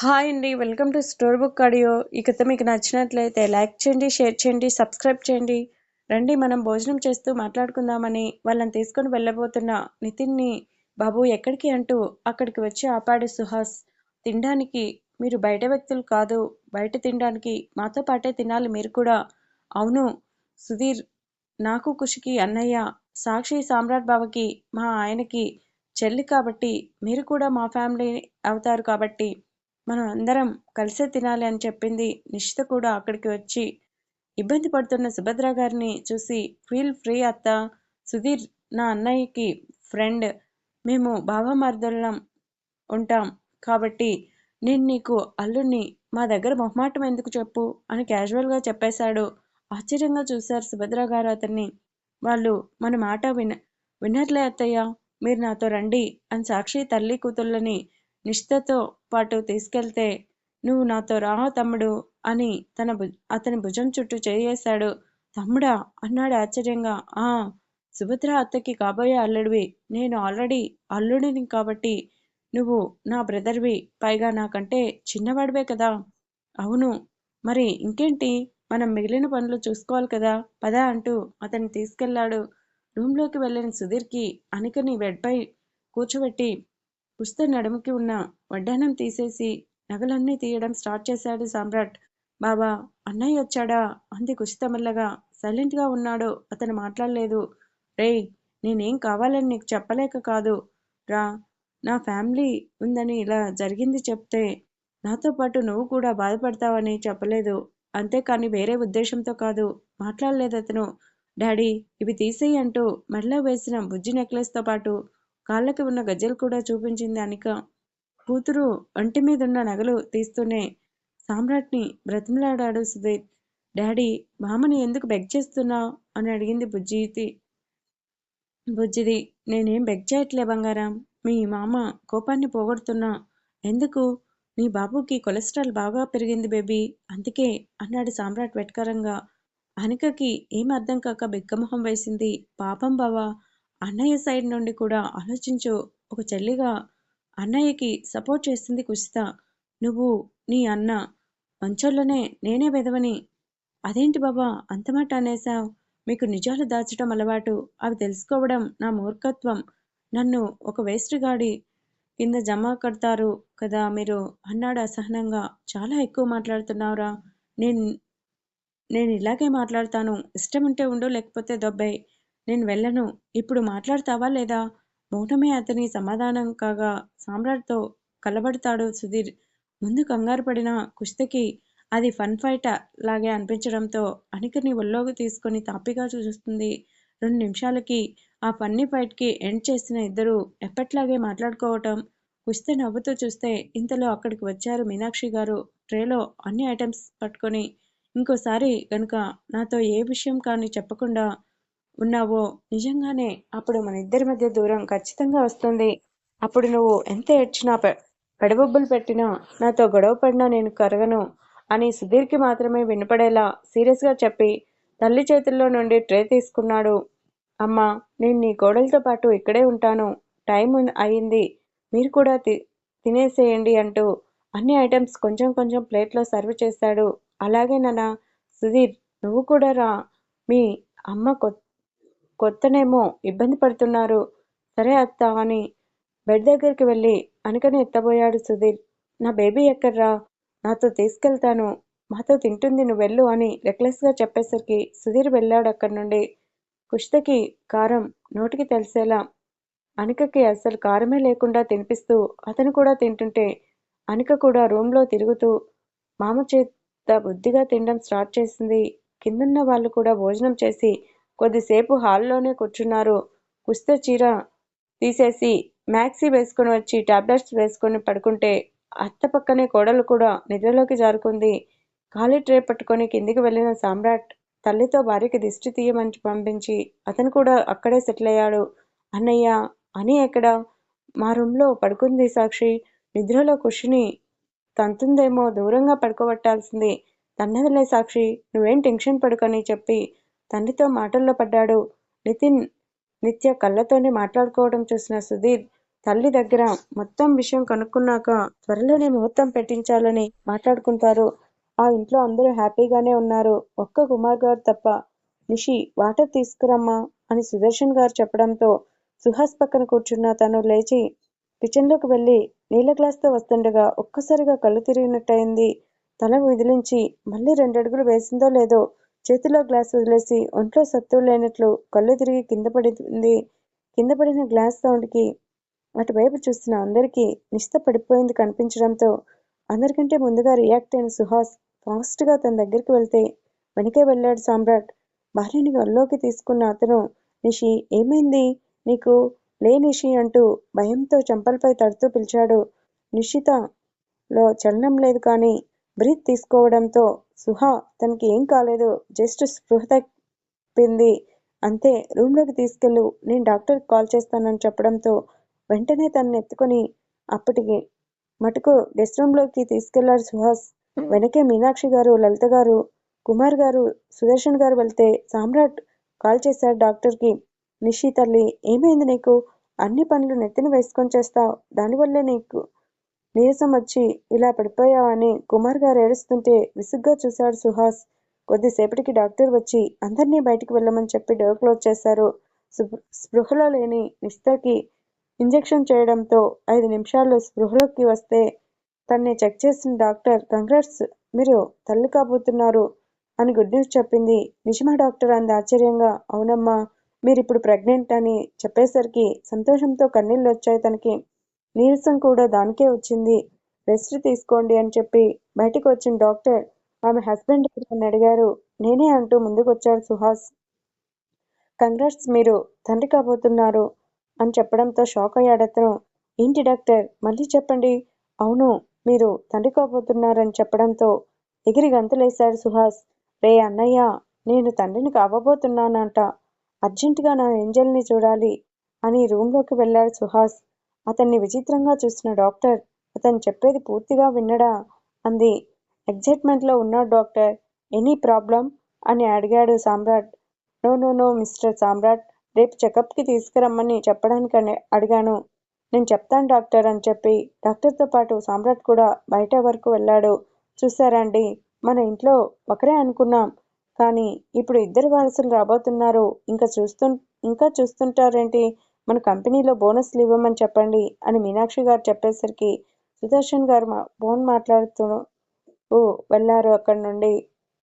Hi అండి welcome to store book audio. ఈ కథ మీకు నచ్చినట్లయితే లైక్ చేయండి షేర్ చేయండి సబ్స్క్రైబ్ చేయండి. రండి మనం భోజనం చేస్తూ మాట్లాడుకుందామని వాళ్ళని తీసుకొని వెళ్ళబోతున్న నితిన్ని బాబు ఎక్కడికి? అంటూ అక్కడికి వచ్చి ఆపాడు సుహాస్. తినడానికి మీరు బయట వ్యక్తులు కాదు బయట తినడానికి మాతో పాటే తినాలి మీరు కూడా. అవును సుధీర్ నాకు ఖుషికి అన్నయ్య సాక్షి సామ్రాట్ బావకి మా ఆయనకి చెల్లి కాబట్టి మీరు కూడా మా ఫ్యామిలీ అవుతారు కాబట్టి మనం అందరం కలిసే తినాలి అని చెప్పింది నిషిత కూడా అక్కడికి వచ్చి. ఇబ్బంది పడుతున్న సుభద్ర గారిని చూసి ఫీల్ ఫ్రీ అత్త. సుధీర్ నా అన్నయ్యకి ఫ్రెండ్. మేము బావమర్దలం ఉంటాం కాబట్టి నేను నీకు అల్లుణ్ణి మా దగ్గర మొహమాటం ఎందుకు చెప్పు? అని క్యాజువల్గా చెప్పేశాడు. ఆశ్చర్యంగా చూశారు సుభద్ర గారు అతన్ని. వాళ్ళు మన మాట విన వినట్లే అత్తయ్య. మీరు నాతో రండి అని సాక్షి తల్లి కూతుళ్ళని నిష్ఠతో పాటు తీసుకెళ్తే నువ్వు నాతో రా తమ్ముడు అని తన భు అతని భుజం చుట్టూ చేయేశాడు. తమ్ముడా అన్నాడు ఆశ్చర్యంగా. ఆ సుభద్ర అత్తకి కాబోయే అల్లుడివి. నేను ఆల్రెడీ అల్లుడిని కాబట్టి నువ్వు నా బ్రదర్వి. పైగా నాకంటే చిన్నవాడివే కదా. అవును. మరి ఇంకేంటి? మనం మిగిలిన పనులు చూసుకోవాలి కదా. పదా అంటూ అతన్ని తీసుకెళ్ళాడు. రూమ్లోకి వెళ్ళిన సుధీర్కి అనికని బెడ్పై కూర్చోబెట్టి పుస్త నడుముకి ఉన్న వడ్డానం తీసేసి నగలన్నీ తీయడం స్టార్ట్ చేశాడు సామ్రాట్. బాబా అన్నయ్య వచ్చాడా? అంది కుషితమల్లగా సైలెంట్గా ఉన్నాడు. అతను మాట్లాడలేదు. రేయ్ నేనేం కావాలని నీకు చెప్పలేక కాదు. రా నా ఫ్యామిలీ ఉందని ఇలా జరిగింది చెప్తే నాతో పాటు నువ్వు కూడా బాధపడతావని చెప్పలేదు. అంతేకాని వేరే ఉద్దేశంతో కాదు. మాట్లాడలేదు అతను. డాడీ ఇవి తీసేయి అంటూ మెడలో వేసిన బుజ్జి నెక్లెస్తో పాటు కాళ్ళకి ఉన్న గజ్జలు కూడా చూపించింది అనిక కూతురు ఒంటి మీదున్న నగలు తీస్తూనే సామ్రాట్ని బ్రతిమలాడాడు సుధీర్. డాడీ మామని ఎందుకు బెగ్ చేస్తున్నావు? అని అడిగింది బుజ్జితి. బుజ్జిది నేనేం బెగ్ చేయట్లే బంగారం. మీ మామ కోపాన్ని పోగొడుతున్నా. ఎందుకు? నీ బాబుకి కొలెస్ట్రాల్ బాగా పెరిగింది బేబీ. అందుకే అన్నాడు సామ్రాట్ వెట్కరంగా. అనికకి ఏం అర్థం కాక బిగ్గమొహం వేసింది. పాపం బావా. అన్నయ్య సైడ్ నుండి కూడా ఆలోచించు. ఒక చెల్లిగా అన్నయ్యకి సపోర్ట్ చేస్తుంది కుషిత. నువ్వు నీ అన్న మంచోళ్ళనే నేనే వెదవని అదేంటి బాబా అంతమాట అనేశావు? మీకు నిజాలు దాచడం అలవాటు. అవి తెలుసుకోవడం నా మూర్ఖత్వం. నన్ను ఒక వేస్ట్ గాడి కింద జమ కడతారు కదా మీరు. అన్నాడు అసహనంగా. చాలా ఎక్కువ మాట్లాడుతున్నావురా. నేను నేను ఇలాగే మాట్లాడతాను. ఇష్టం ఉంటే ఉండు లేకపోతే దొబ్బాయి. నేను వెళ్ళను. ఇప్పుడు మాట్లాడతావా లేదా? మౌనమే అతని సమాధానం కాగా సామ్రాట్తో కలబడతాడు సుధీర్. ముందు కంగారు పడిన కుస్తకి అది ఫన్ ఫైట్ లాగే అనిపించడంతో అనికని ఒళ్ళోకి తీసుకొని తాపిగా చూస్తుంది. రెండు నిమిషాలకి ఆ ఫన్నీ ఫైట్కి ఎండ్ చేసిన ఇద్దరు ఎప్పట్లాగే మాట్లాడుకోవటం కుస్తే నవ్వుతూ చూస్తే ఇంతలో అక్కడికి వచ్చారు మీనాక్షి గారు. ట్రేలో అన్ని ఐటమ్స్ పట్టుకొని ఇంకోసారి గనుక నాతో ఏ విషయం కానీ చెప్పకుండా ఉన్నావో? నిజంగానే అప్పుడు మన ఇద్దరి మధ్య దూరం ఖచ్చితంగా వస్తుంది. అప్పుడు నువ్వు ఎంత ఏడ్చినా పెడబొబ్బులు పెట్టినా నాతో గొడవ పడినా నేను కరగను అని సుధీర్కి మాత్రమే వినపడేలా సీరియస్గా చెప్పి తల్లి చేతుల్లో నుండి ట్రే తీసుకున్నాడు. అమ్మా నేను నీ కోడలతో పాటు ఇక్కడే ఉంటాను. టైం అయింది. మీరు కూడా తి తినేసేయండి అంటూ అన్ని ఐటమ్స్ కొంచెం కొంచెం ప్లేట్లో సర్వ్ చేశాడు. అలాగే నాన్న సుధీర్ నువ్వు కూడా రా. మీ అమ్మ కొత్త కొత్తనేమో ఇబ్బంది పడుతున్నారు. సరే అత్త అని బెడ్ దగ్గరికి వెళ్ళి అనుకని ఎత్తబోయాడు సుధీర్. నా బేబీ ఎక్కడ్రా? నాతో తీసుకెళ్తాను. మాతో తింటుంది నువ్వు వెళ్ళు అని రెక్లెస్గా చెప్పేసరికి సుధీర్ వెళ్ళాడు అక్కడి నుండి. కుష్తకి కారం నోటికి తెలిసేలా అనికకి అసలు కారమే లేకుండా తినిపిస్తూ అతను కూడా తింటుంటే అనిక కూడా రూమ్లో తిరుగుతూ మామ చేత బుద్ధిగా తినడం స్టార్ట్ చేసింది. కిందున్న వాళ్ళు కూడా భోజనం చేసి కొద్దిసేపు హాల్లోనే కూర్చున్నారు. కుస్త చీర తీసేసి మ్యాక్సీ వేసుకుని వచ్చి టాబ్లెట్స్ వేసుకొని పడుకుంటే అత్త పక్కనే కోడలు కూడా నిద్రలోకి జారుకుంది. ఖాళీ ట్రే పట్టుకొని కిందికి వెళ్ళిన సామ్రాట్ తల్లితో భార్యకి దిష్టి తీయమని పంపించి అతను కూడా అక్కడే సెటిల్ అయ్యాడు. అన్నయ్య అని ఎక్కడ? మా రూమ్లో పడుకుంది సాక్షి. నిద్రలో కుషిని తంతుందేమో దూరంగా పడుకోబట్టాల్సింది. తన్నదిలే సాక్షి నువ్వేం టెన్షన్ పడుకొని చెప్పి తండ్రితో మాటల్లో పడ్డాడు. నితిన్ నిత్య కళ్ళతోనే మాట్లాడుకోవడం చూసిన సుధీర్ తల్లి దగ్గర మొత్తం విషయం కనుక్కున్నాక త్వరలోనే ముహూర్తం పెట్టించాలని మాట్లాడుకుంటారు. ఆ ఇంట్లో అందరూ హ్యాపీగానే ఉన్నారు. ఒక్క కుమార్ గారు తప్ప నిషి వాటర్ తీసుకురమ్మా అని సుదర్శన్ గారు చెప్పడంతో సుహాస్ పక్కన కూర్చున్న తను లేచి కిచెన్లోకి వెళ్ళి నీళ్ళ గ్లాస్తో వస్తుండగా ఒక్కసారిగా కళ్ళు తిరిగినట్టయింది. తల విదిలించి మళ్ళీ రెండడుగులు వేసిందో లేదో చేతిలో గ్లాస్ వదిలేసి ఒంట్లో సత్తు లేనట్లు కళ్ళు తిరిగి కింద పడింది. కింద పడిన గ్లాస్ సౌండ్కి అటువైపు చూస్తున్న అందరికీ నిస్త పడిపోయింది కనిపించడంతో అందరికంటే ముందుగా రియాక్ట్ అయిన సుహాస్ ఫాస్ట్గా తన దగ్గరికి వెళ్తే వెనకే వెళ్ళాడు సామ్రాట్. భార్యని గల్లోకి తీసుకున్న అతను నిషి ఏమైంది? నీకు లే నిషి అంటూ భయంతో చెంపలపై తడుతూ పిలిచాడు. నిషితలో చలనం లేదు కానీ బ్రీత్ తీసుకోవడంతో సుహా తనకి ఏం కాలేదు. జస్ట్ స్పృహ తప్పింది. అంతే రూమ్లోకి తీసుకెళ్ళు. నేను డాక్టర్కి కాల్ చేస్తానని చెప్పడంతో వెంటనే తనని ఎత్తుకొని అప్పటికి మటుకు గెస్ట్ రూమ్లోకి తీసుకెళ్ళారు సుహాస్. వెనకే మీనాక్షి గారు లలిత గారు కుమార్ గారు సుదర్శన్ గారు వెళ్తే సామ్రాట్ కాల్ చేశారు డాక్టర్కి. నిషి తల్లి ఏమైంది నీకు? అన్ని పనులు నెత్తిన వేసుకొని చేస్తావు. దానివల్లే నీకు నీరసం వచ్చి ఇలా పడిపోయావని కుమార్ గారు ఏడుస్తుంటే విసుగ్గా చూశాడు సుహాస్. కొద్దిసేపటికి డాక్టర్ వచ్చి అందరినీ బయటికి వెళ్ళమని చెప్పి డోర్ క్లోజ్ చేశారు. స్పృహలో లేని నిస్తకి ఇంజెక్షన్ చేయడంతో ఐదు నిమిషాల్లో స్పృహలోకి వస్తే తన్ని చెక్ చేసిన డాక్టర్ కంగ్రాట్స్ మీరు తల్లి కాబోతున్నారు అని గుడ్ న్యూస్ చెప్పింది. నిజమా డాక్టర్? అంది ఆశ్చర్యంగా. అవునమ్మా మీరిప్పుడు ప్రెగ్నెంట్ అని చెప్పేసరికి సంతోషంతో కన్నీళ్ళు వచ్చాయి తనకి. నీరసం కూడా దానికే వచ్చింది. రెస్ట్ తీసుకోండి అని చెప్పి బయటకు వచ్చిన డాక్టర్ ఆమె హస్బెండ్ అని అడిగారు. నేనే అంటూ ముందుకొచ్చాడు సుహాస్. కంగ్రాట్స్ మీరు తండ్రి కాబోతున్నారు అని చెప్పడంతో షాక్ అయ్యాడు అతను. ఏంటి డాక్టర్? మళ్ళీ చెప్పండి. అవును మీరు తండ్రి కాబోతున్నారని చెప్పడంతో ఎగిరి గంతులేశాడు సుహాస్. రే అన్నయ్య నేను తండ్రిని కాబోతున్నానంట. అర్జెంటుగా నా ఏంజల్ని చూడాలి అని రూమ్లోకి వెళ్ళాడు సుహాస్. అతన్ని విచిత్రంగా చూసిన డాక్టర్ అతను చెప్పేది పూర్తిగా విన్నడా అంది. ఎగ్జైట్మెంట్లో ఉన్నాడు డాక్టర్. ఎనీ ప్రాబ్లం అని అడిగాడు Samrat. No no no mister Samrat. రేపు చెకప్కి తీసుకురమ్మని చెప్పడానికి అడిగాను. నేను చెప్తాను డాక్టర్ అని చెప్పి. డాక్టర్తో పాటు సామ్రాట్ కూడా బయట వరకు వెళ్ళాడు. చూసారండి మన ఇంట్లో ఒకరే అనుకున్నాం. కానీ ఇప్పుడు ఇద్దరు వారసులు రాబోతున్నారు. ఇంకా చూస్తు ఇంకా చూస్తుంటారేంటి? మన కంపెనీలో బోనస్లు ఇవ్వమని చెప్పండి అని మీనాక్షి గారు చెప్పేసరికి సుదర్శన్ గారు ఫోన్ మాట్లాడుతూ వెళ్ళారు అక్కడి నుండి.